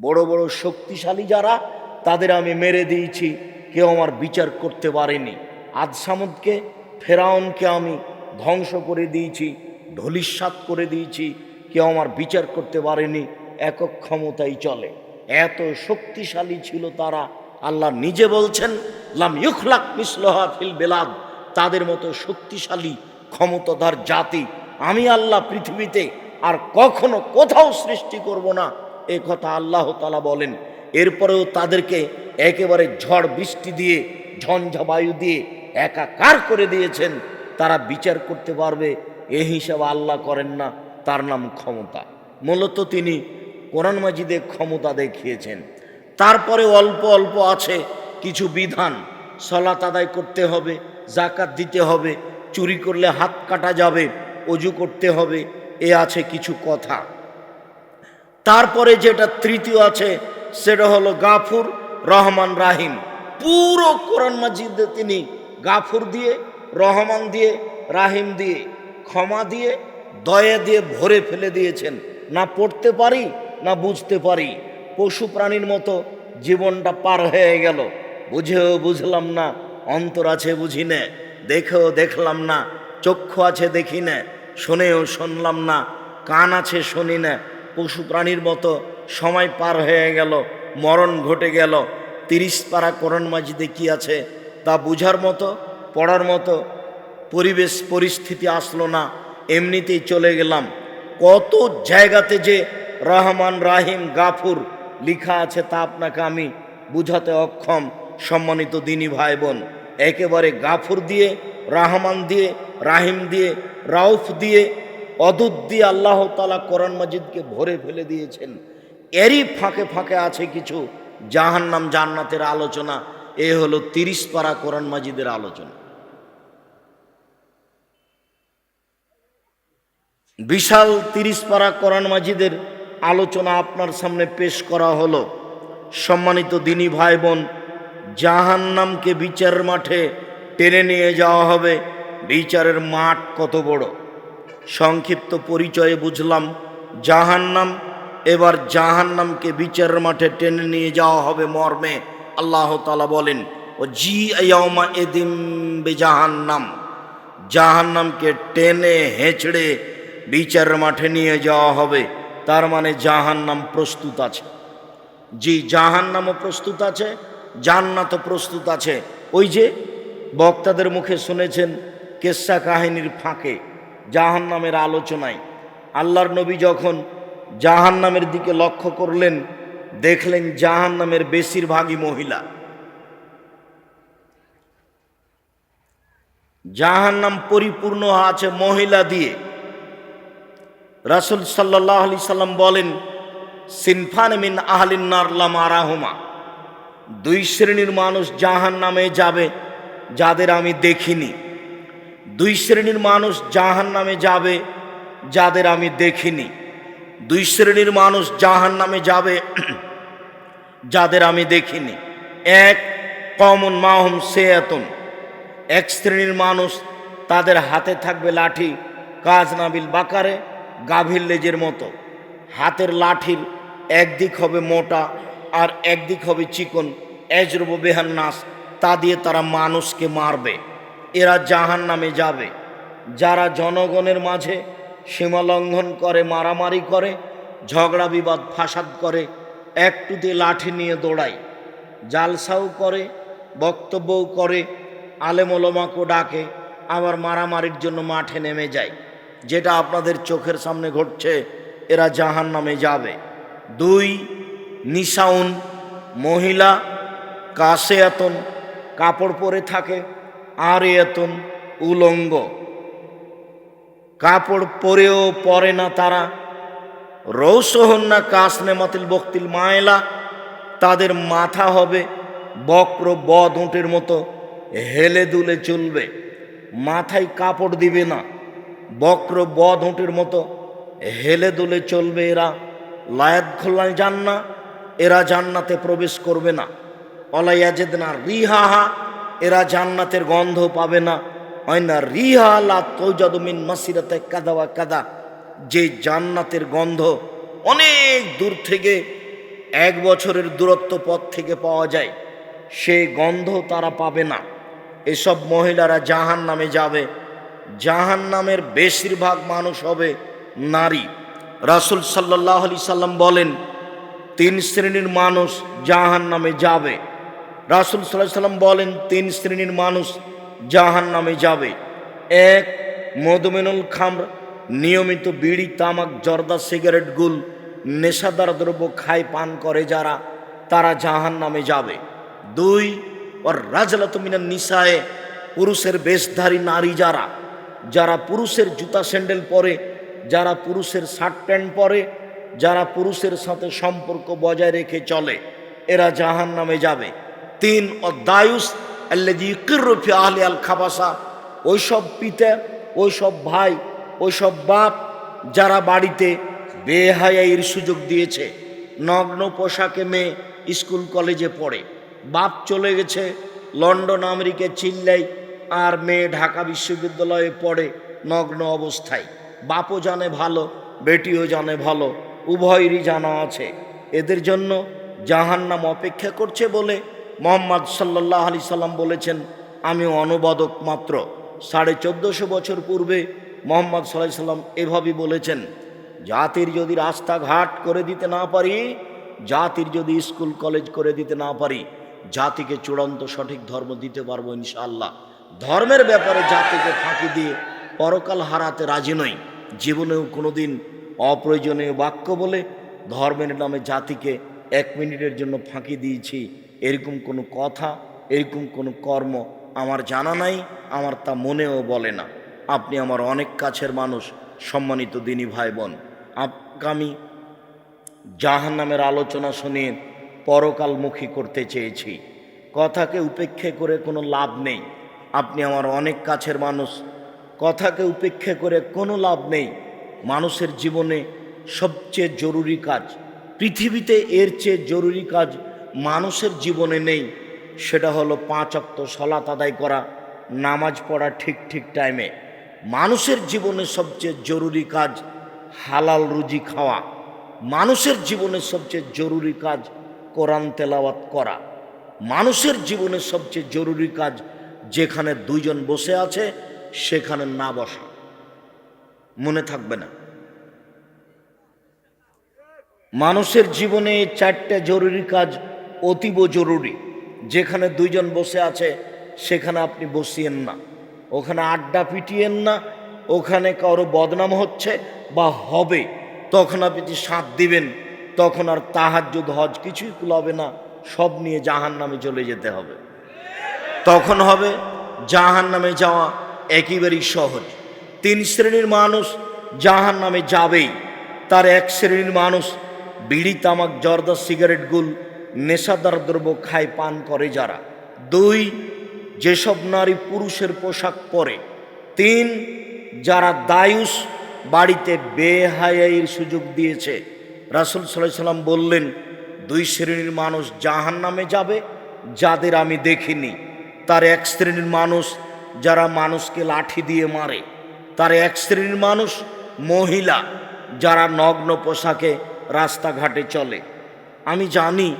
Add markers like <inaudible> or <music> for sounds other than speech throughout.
বড় বড় শক্তিশালী যারা, তাদের আমি মেরে দিয়েছি। কেউ আমার বিচার করতে পারেনি। আদ সামুদকে ফেরাউনকে আমি ধ্বংস করে দিয়েছি ধলিস্বাত করে দিয়েছি। কেউ আমার বিচার করতে পারেনি। একক ক্ষমতাই চলে। এত শক্তিশালী ছিল তারা। আল্লাহ নিজে বলছেন, লাম ইউখলাক মিসলহা ফিল বেলাদ। তাদের মতো শক্তিশালী, ক্ষমতাধার জাতি আমি আল্লাহ পৃথিবীতে আর কখনো কোথাও সৃষ্টি করব না। এ কথা আল্লাহ তালা বলেন। এরপরেও তাদেরকে একেবারে ঝড় বৃষ্টি দিয়ে ঝঞ্ঝা বায়ু দিয়ে একাকার করে দিয়েছেন। তারা বিচার করতে পারবে, এ হিসাবে আল্লাহ করেন না, তার নাম ক্ষমতা। মূলত তিনি কোরআন মাজিদে ক্ষমতা দেখিয়েছেন। তারপরে অল্প অল্প আছে কিছু বিধান। সলাত আদায় করতে হবে জাকাত দিতে হবে, চুরি করলে হাত কাটা যাবে, অজু করতে হবে, এ আছে কিছু কথা। তারপরে যেটা তৃতীয় আছে, সেটা হলো গাফুর রহমান রাহিম। পুরো কোরআন মাজিদে তিনি গাফুর দিয়ে, রহমান দিয়ে, রাহিম দিয়ে, ক্ষমা দিয়ে, দয়া দিয়ে ভরে ফেলে দিয়েছেন। না পড়তে পারি, না বুঝতে পারি। পশু প্রাণীর মতো জীবনটা পার হয়ে গেল। বুঝেও বুঝলাম না, অন্তর আছে বুঝি না, দেখেও দেখলাম না, চক্ষু আছে দেখি না, শুনেও শুনলাম না, কান আছে শুনি না পশু প্রাণীর মতো সময় পার হয়ে গেল, মরণ ঘটে গেল। তিরিশ পারা করণ মাঝিতে কি আছে তা বুঝার মতো, পড়ার মতো পরিবেশ, পরিস্থিতি আসলো না। এমনিতেই চলে গেলাম। কত জায়গাতে যে রহমান, রাহিম, গাফুর লিখা আছে তা আপনাকে আমি বুঝাতে অক্ষম, সম্মানিত দিনী ভাই বোন একেবারে গাফুর দিয়ে, রাহমান দিয়ে, রাহিম দিয়ে, রাউফ দিয়ে অদূত দিয়ে আল্লাহ তালা কোরআন মাজিদকে ভরে ফেলে দিয়েছেন। এরই ফাঁকে ফাঁকে আছে কিছু জাহান্নাম জান্নাতের আলোচনা। এ হলো তিরিশ পারা কোরআন মাজিদের আলোচনা। বিশাল তিরিশ পারা কোরআন মাজিদের আলোচনা আপনার সামনে পেশ করা হলো। সম্মানিত দিনী ভাই বোন জাহান্নামকে বিচারের মাঠে টেনে নিয়ে যাওয়া হবে। বিচারের মাঠ কত বড়? সংক্ষিপ্ত পরিচয়ে বুঝলাম। জাহান্নাম, এবার জাহান্নামকে বিচারের মাঠে টেনে নিয়ে যাওয়া হবে মর্মে। আল্লাহ তালা বলেন ও জি আয়ামা এদিম বে জাহান্নাম জাহান্নামকে টেনে হেঁচড়ে বিচারের মাঠে নিয়ে যাওয়া হবে। তার মানে জাহান্নাম প্রস্তুত আছে। জি, জাহান্নামও প্রস্তুত আছে, জান্নাতও প্রস্তুত আছে। ওই যে বক্তাদের মুখে শুনেছেন, কেসা কাহিনীর ফাঁকে। জাহান্নামের আলোচনায়। আল্লাহর নবী যখন জাহান্নামের দিকে লক্ষ্য করলেন, দেখলেন জাহান্নামের বেশিরভাগই মহিলা। জাহান্নাম পরিপূর্ণ আছে মহিলা দিয়ে। রাসুল সাল্লাহ আলি সাল্লাম বলেন, সিনফান মিন আহলিন নারলাম আরাহুমা দুই শ্রেণির মানুষ জাহান নামে যাবে, যাদের আমি দেখিনি। দুই শ্রেণির মানুষ জাহান নামে যাবে, যাদের আমি দেখিনি। দুই শ্রেণির মানুষ জাহান নামে যাবে, <clears throat> যাদের আমি দেখিনি। এক কমন মাহম সেয়াতন। এক শ্রেণির মানুষ তাদের হাতে থাকবে লাঠি কাজ নাবিল বাকারে, গাভীর লেজের মতো। হাতের লাঠির একদিক হবে মোটা আর একদিক হবে চিকন, এজরব বেহান নাস তা দিয়ে তারা মানুষকে মারবে। এরা জাহান নামে যাবে। যারা জনগণের মাঝে সীমালঙ্ঘন করে, মারামারি করে, ঝগড়া, বিবাদ, ফাসাদ করে, একটুতে লাঠি নিয়ে দৌড়ায়। জালসাও করে, বক্তব্যও করে আলেমলমাকেও ডাকে, আবার মারামারির জন্য মাঠে নেমে যায়। যেটা আপনাদের চোখের সামনে ঘটছে, এরা জাহান নামে যাবে। দুই, নিশাউন মহিলা কাশে এতন কাপড় পরে থাকে আর এতন উলঙ্গ। কাপড় পরেও পরে না তারা। রৌসহন না কাসনে মাতিল বক্তিল মায়লা। তাদের মাথা হবে বক্র বদ উঁটের মতো, হেলে দুলে চলবে। মাথায় কাপড় দিবে না, বক্র বদ উঁটের মতো, হেলে দুলে চলবে এরা। লায়াত খোল্লায় যান না এরা জান্নাতে প্রবেশ করবে না। অলাইয়াজেদ না রিহাহা এরা জান্নাতের গন্ধ পাবে না। হয় না রিহা লা তৌজাদমিন মাসিরাতে কাদা বা কাদা। যে জান্নাতের গন্ধ অনেক দূর থেকে, এক বছরের দূরত্ব পথ থেকে পাওয়া যায়, সে গন্ধ তারা পাবে না। এসব মহিলারা জাহান নামে যাবে। জাহান নামের বেশিরভাগ মানুষ হবে নারী। রাসুল সাল্লাহ আলি সাল্লাম বলেন, তিন শ্রেণির মানুষ জাহান নামে যাবে। রাসুল সাল্লাহ সাল্লাম বলেন, তিন শ্রেণির মানুষ জাহান নামে যাবে। এক মধুমেনুল খামর, নিয়মিত বিড়ি, তামাক, জর্দা, সিগারেট, গুল, নেশাদার দ্রব্য খায়, পান করে যারা, তারা জাহান নামে যাবে। দুই ওর রাজলাত মিনার নিশায় পুরুষের বেশধারী নারী যারা যারা পুরুষের জুতা স্যান্ডেল পরে, যারা পুরুষের শার্ট প্যান্ট পরে, যারা পুরুষের সাথে সম্পর্ক বজায় রেখে চলে, এরা জাহান নামে যাবে। তিন ও আল্লাজি কিরফি আহলে আল খাবাসা। ওইসব পিতা, ওইসব ভাই, ওইসব বাপ যারা বাড়িতে বেহায়াইয়ের সুযোগ দিয়েছে, নগ্ন পোশাকে মেয়ে স্কুল কলেজে পড়ে, বাপ চলে গেছে লন্ডন, আমেরিকা, চিল্লাই, আর মেয়ে ঢাকা বিশ্ববিদ্যালয়ে পড়ে নগ্ন অবস্থায়। বাপও জানে ভালো, বেটিও জানে ভালো, উভয়েরই জানা আছে। এদের জন্য জাহান্নাম অপেক্ষা করছে বলে মোহাম্মদ সাল্লাহ আলি সাল্লাম বলেছেন, আমি অনুবাদক মাত্র। সাড়ে চোদ্দোশো বছর পূর্বে মোহাম্মদ সাল্লাহ সাল্লাম এভাবেই বলেছেন, জাতির যদি রাস্তাঘাট করে দিতে না পারি, জাতির যদি স্কুল, কলেজ করে দিতে না পারি, জাতিকে চূড়ান্ত সঠিক ধর্ম দিতে পারব ইনশাআল্লাহ। ধর্মের ব্যাপারে জাতিকে ফাঁকি দিয়ে পরকাল হারাতে রাজি নই। জীবনেও কোনোদিন অপ্রয়োজনীয় বাক্য বলে ধর্মের নামে জাতিকে এক মিনিটের জন্য ফাঁকি দিয়েছি। এরকম কোনো কথা, এরকম কোনো কর্ম আমার জানা নাই, আমার তা মনেও বলে না। আপনি আমার অনেক কাছের মানুষ, সম্মানিত দিনী ভাই বোন আগামী জাহান নামের আলোচনা শুনিয়ে পরকালমুখী করতে চেয়েছি। কথাকে উপেক্ষা করে কোনো লাভ নেই। আপনি আমার অনেক কাছের মানুষ, কথাকে উপেক্ষা করে কোনো লাভ নেই। মানুষের জীবনে সবচেয়ে জরুরি কাজ, পৃথিবীতে এর চেয়ে জরুরি কাজ মানুষের জীবনে নেই, সেটা হলো পাঁচ অক্ত সলাত আদায় করা, নামাজ পড়া ঠিক ঠিক টাইমে মানুষের জীবনে সবচেয়ে জরুরি কাজ হালাল রুজি খাওয়া। মানুষের জীবনে সবচেয়ে জরুরি কাজ কোরআন তেলাওয়াত করা। মানুষের জীবনে সবচেয়ে জরুরি কাজ যেখানে দুইজন বসে আছে, সেখানে না বসা। মনে থাকবে না। মানুষের জীবনে চারটে জরুরি কাজ অতীব জরুরি। যেখানে দুইজন বসে আছে, সেখানে আপনি বসিয়েন না। ওখানে আড্ডা পিটিয়েন না। ওখানে কারও বদনাম হচ্ছে বা হবে, তখন আপনি সাথ দিবেন, তখন আর তাহাজ্জুদ, হজ কিছুই কুলাবে না। সব নিয়ে জাহান নামে চলে যেতে হবে। তখন হবে জাহান নামে যাওয়া একেবারেই সহজ। তিন শ্রেণির মানুষ জাহান নামে যাবেই। তার এক শ্রেণির মানুষ বিড়ি, তামাক, জর্দা, সিগারেট, গুল নেশাদার দ্রব্য খায় পান করে যারা। দুই, যেসব নারী পুরুষের পোশাক পরে। তিন, যারা দায়ুস বাড়িতে বেহায়াইয়ের সুযোগ দিয়েছে। রাসুল সাল্লাহ সাল্লাম বললেন, দুই শ্রেণির মানুষ জাহান নামে যাবে, যাদের আমি দেখিনি। তার এক শ্রেণির মানুষ যারা মানুষকে লাঠি দিয়ে মারে। তার এক শ্রেণির মানুষ মহিলা যারা নগ্ন পোশাকে রাস্তাঘাটে চলে। আমি জানি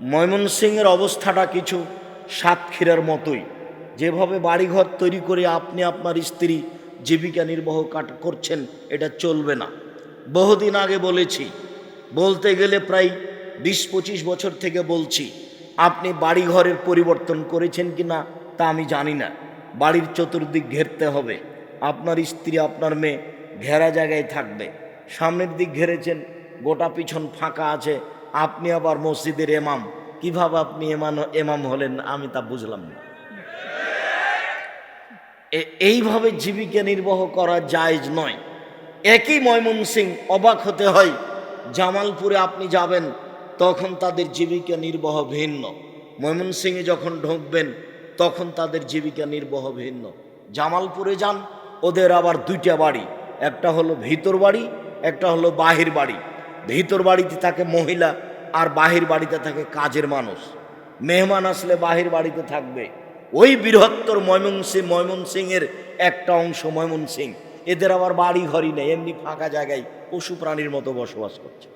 ময়মনসিংহের অবস্থাটা কিছু সাতক্ষীরার মতোই। যেভাবে বাড়িঘর তৈরি করে আপনি আপনার স্ত্রী জীবিকা নির্বাহ কাট করছেন, এটা চলবে না। বহুদিন আগে বলেছি, বলতে গেলে প্রায় বিশ পঁচিশ বছর থেকে বলছি, আপনি বাড়িঘরের পরিবর্তন করেছেন কি না তা আমি জানি না। বাড়ির চতুর্দিক ঘেরতে হবে। আপনার স্ত্রী, আপনার মেয়ে ঘেরা জায়গায় থাকবে। সামনের দিক ঘেরেছেন, গোটা পিছন ফাঁকা আছে আপনি আবার মসজিদের এমাম কীভাবে আপনি এমান এমাম হলেন আমি তা বুঝলাম না। এইভাবে জীবিকা নির্বাহ করা জায়েজ নয়। একই ময়মনসিং অবাক হতে হয়, জামালপুরে আপনি যাবেন, তখন তাদের জীবিকা নির্বাহ ভিন্ন। ময়মন ময়মনসিংহে যখন ঢুকবেন, তখন তাদের জীবিকা নির্বাহ ভিন্ন। জামালপুরে যান, ওদের আবার দুইটা বাড়ি, একটা হলো ভিতর বাড়ি, একটা হলো বাহির বাড়ি। ভিতর বাড়িতে থাকে মহিলা আর বাহির বাড়িতে থাকে কাজের মানুষ। মেহমান আসলে বাহির বাড়িতে থাকবে। ওই বৃহত্তর ময়মনসিং ময়মনসিংহের একটা অংশ ময়মনসিং এদের আবার বাড়ি ঘরই নেই, এমনি ফাঁকা জায়গায় পশু প্রাণীর মতো বসবাস করছে।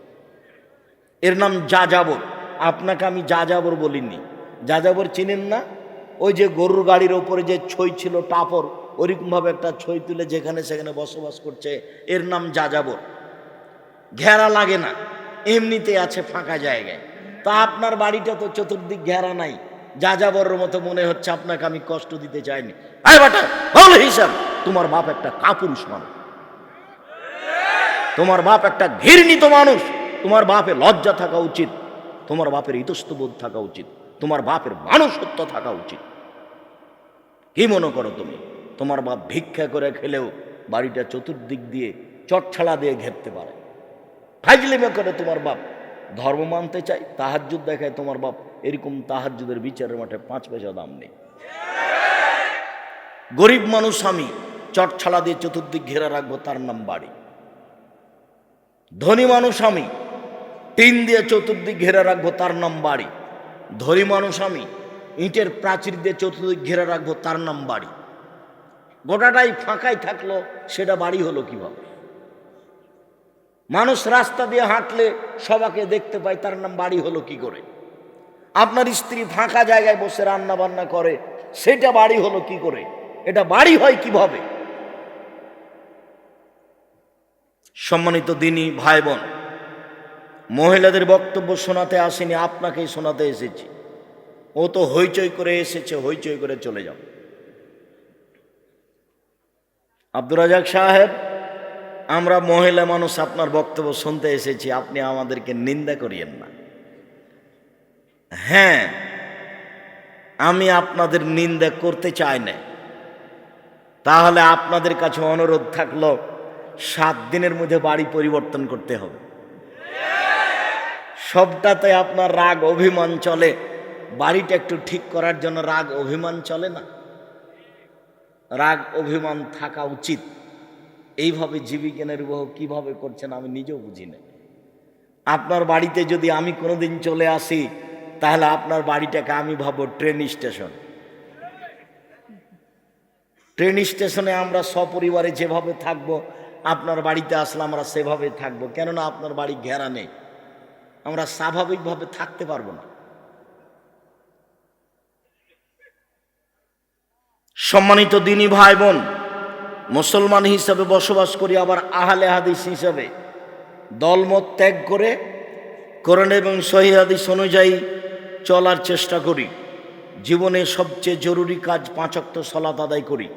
এর নাম যাযাবর। আপনাকে আমি যাযাবর বলিনি। যাযাবর চিনেন না? ওই যে গরুর গাড়ির ওপরে যে ছই ছিল টাপর, ওরকমভাবে একটা ছই তুলে যেখানে সেখানে বসবাস করছে। এর নাম যাযাবর। ঘেরা লাগে না। এমনিতে আছে ফাঁকা জায়গায়। তা আপনার বাড়িটা তো চতুর্দিক ঘেরা নাই। যা যাযাবরের মতো মনে হচ্ছে আপনাকে আমি কষ্ট দিতে চাইনি। বল হিসাব, তোমার বাপ একটা কাপুরুষ মানুষ। তোমার বাপ একটা ঘৃণিত মানুষ। তোমার বাপে লজ্জা থাকা উচিত। তোমার বাপের ইতস্তবোধ থাকা উচিত। তোমার বাপের মানুষত্ব থাকা উচিত। কি মনে করো তুমি? তোমার বাপ ভিক্ষা করে খেলেও বাড়িটা চতুর্দিক দিয়ে চটছাড়া দিয়ে ঘেরতে পারে। ফাইজলিমে করে তোমার বাপ? ধর্ম মানতে চাই তাহাজ্জুদ দেখায় তোমার বাপ। এরকম তাহাজ্জুদের বিচারের মাঠে পাঁচ পয়সা দাম নেই। গরিব মানুষ আমি চটছাড়া দিয়ে চতুর্দিক ঘেরা রাখব, তার নাম বাড়ি। ধনী মানুষ আমি, টিন দিয়ে চতুর্দিক ঘেরা রাখব, তার নাম বাড়ি। ধনী মানুষ আমি, ইটের প্রাচীর দিয়ে চতুর্দিক ঘেরা রাখব, তার নাম বাড়ি। গোটাটাই ফাঁকাই থাকল, সেটা বাড়ি হলো কীভাবে? মানুষ রাস্তা দিয়ে হাঁটলে সবাকে দেখতে পায়, তার নাম বাড়ি হলো কি করে? আপনার স্ত্রী ফাঁকা জায়গায় বসে রান্না বান্না করে, সেটা বাড়ি হলো কি করে? এটা বাড়ি হয় কীভাবে? সম্মানিত দিনী ভাই বোন মহিলাদের বক্তব্য শোনাতে আসেনি, আপনাকেই শোনাতে এসেছি। ও তো হইচই করে এসেছে, হইচই করে চলে যাও আব্দুর রাজাক সাহেব আমরা মহিলা মানুষ আপনার বক্তব্য শুনতে এসেছি, আপনি আমাদেরকে নিন্দা করিয়েন না। হ্যাঁ আমি আপনাদের নিন্দা করতে চাই না। তাহলে আপনাদের কাছে অনুরোধ থাকল, সাত দিনের মধ্যে বাড়ি পরিবর্তন করতে হবে। সবটাতে আপনার রাগ অভিমান চলে। বাড়িটা একটু ঠিক করার জন্য রাগ অভিমান চলে না? রাগ অভিমান থাকা উচিত। এইভাবে জীবিকা নির্বাহ কীভাবে করছেন আমি নিজেও বুঝি না। আপনার বাড়িতে যদি আমি কোনোদিন চলে আসি, তাহলে আপনার বাড়িটাকে আমি ভাবো ট্রেন স্টেশন। ট্রেন স্টেশনে আমরা সপরিবারে যেভাবে থাকব, আপনার বাড়িতে আসলে আমরা সেভাবে থাকব, কেননা আপনার বাড়ি ঘেরা নেই। আমরা স্বাভাবিকভাবে থাকতে পারব না। সম্মানিত দিনী ভাই বোন মুসলমান হিসাবে বসবাস করি, আবার আহলে হাদিস হিসাবে। দলমত ত্যাগ করে কোরআন এবং সহি হাদিস অনুযায়ী চলার চেষ্টা করি। জীবনে সবচেয়ে জরুরি কাজ পাঁচক্ত সলাত আদায় করি।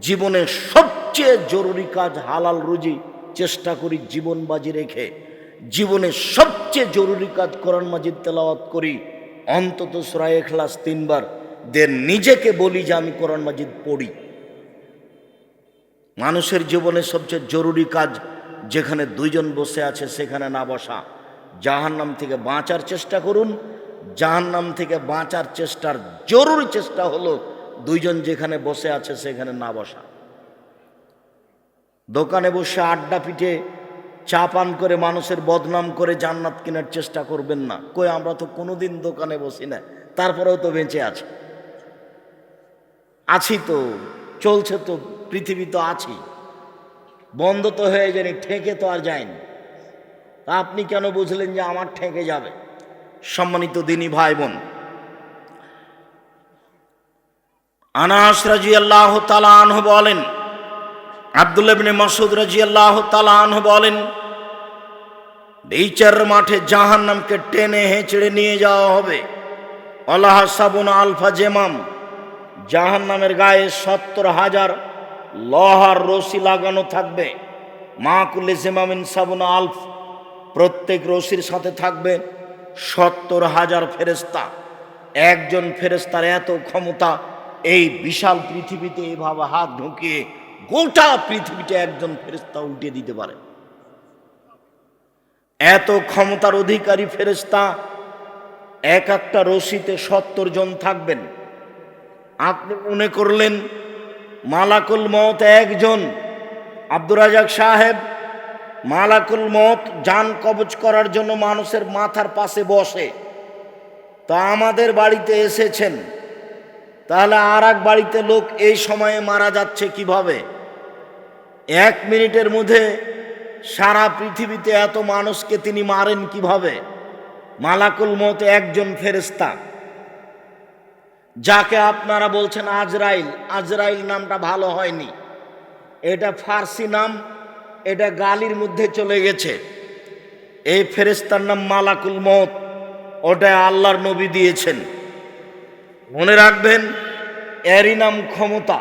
জীবনে সবচেয়ে জরুরি কাজ হালাল রুজি চেষ্টা করি জীবন বাজি রেখে। জীবনে সবচেয়ে জরুরি কাজ কোরআন মাজিদ তেলাওয়াত করি। অন্তত সুরায় এখলাস তিনবার। দের নিজেকে বলি যে আমি কোরআন মাজিদ পড়ি। মানুষের জীবনে সবচেয়ে জরুরি কাজ যেখানে দুইজন বসে আছে সেখানে না বসা। জাহান্নাম থেকে বাঁচার চেষ্টা করুন। জাহান্নাম থেকে বাঁচার চেষ্টার জরুরি চেষ্টা হলো দুইজন যেখানে বসে আছে সেখানে না বসা। দোকানে বসে আড্ডা পিঠে চা পান করে মানুষের বদনাম করে জান্নাত কেনার চেষ্টা করবেন না। কই, আমরা তো কোনোদিন দোকানে বসি না। তারপরেও তো বেঁচে আছে। আছি তো, চলছে তো পৃথিবী তো আছি বন্ধ তো হয়ে যায়নি ঠেকে তো আর যায়নি। আপনি কেন বুঝলেন যে আমার ঠেকে যাবে? সম্মানিত দিনী ভাই বোন আনাস রাজি আল্লাহ তালাহ বলেন আবদুল্লাবিন মাসুদ রাজি আল্লাহ তালাহ বলেন, বিচার মাঠে জাহান নামকে টেনে হেঁচড়ে নিয়ে যাওয়া হবে। আল্লাহ সাবুন আলফা জেমাম জাহান নামের গায়ে সত্তর হাজার লহার রশি লাগানো থাকবে। মা কুল্লে জেমামিন সাবুন আলফ, প্রত্যেক রশির সাথে থাকবে সত্তর হাজার ফেরেস্তা একজন ফেরেস্তার এত ক্ষমতা, এই বিশাল পৃথিবীতে এভাবে হাত ঢুকিয়ে গোটা পৃথিবীতে একজন ফেরেস্তা উল্টে দিতে পারে। এত ক্ষমতার অধিকারী ফেরেস্তা এক একটা রশিতে সত্তর জন থাকবেন। আপনি মনে করলেন মালাকুল মত একজন। আব্দুর রাজাক সাহেব মালাকুল মত যান কবচ করার জন্য মানুষের মাথার পাশে বসে। তা আমাদের বাড়িতে এসেছেন। তাহলে আর এক বাড়িতে লোক এই সময়ে মারা যাচ্ছে কীভাবে? এক মিনিটের মধ্যে সারা পৃথিবীতে এত মানুষকে তিনি মারেন কীভাবে? মালাকুল মত একজন ফেরেস্তা যাকে আপনারা বলছেন আজরাইল আজরাইল নামটা ভালো হয়নি। এটা ফার্সি নাম, এটা গালির মধ্যে চলে গেছে। এই ফেরেস্তার নাম মালাকুল মত ওটা আল্লাহর নবী দিয়েছেন। মনে রাখবেন, এরই নাম ক্ষমতা।